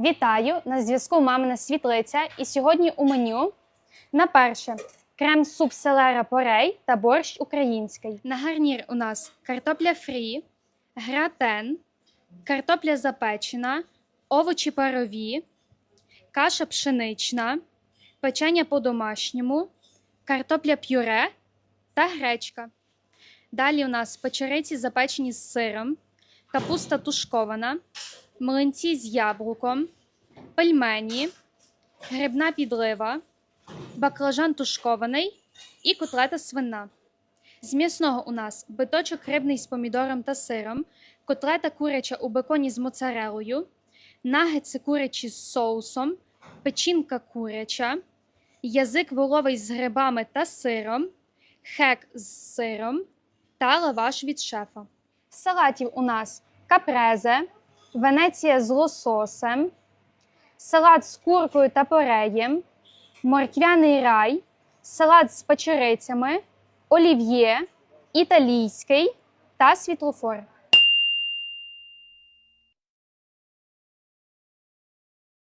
Вітаю! На зв'язку мамина світлиця. І сьогодні у меню на перше крем суп селера порей та борщ український. На гарнір у нас картопля фрі, гратен, картопля запечена, овочі парові, каша пшенична, печення по-домашньому, картопля пюре та гречка. Далі у нас печериці запечені з сиром, капуста тушкована, млинці з яблуком, пельмені, грибна підлива, баклажан тушкований і котлета свина. З м'ясного у нас биточок рибний з помідором та сиром, котлета куряча у беконі з моцарелою, нагетси курячі з соусом, печінка куряча, язик воловий з грибами та сиром, хек з сиром та лаваш від шефа. З салатів у нас капрезе, Венеція з лососем, салат з куркою та пореєм, морквяний рай, салат з печерицями, олів'є, італійський та світлофор.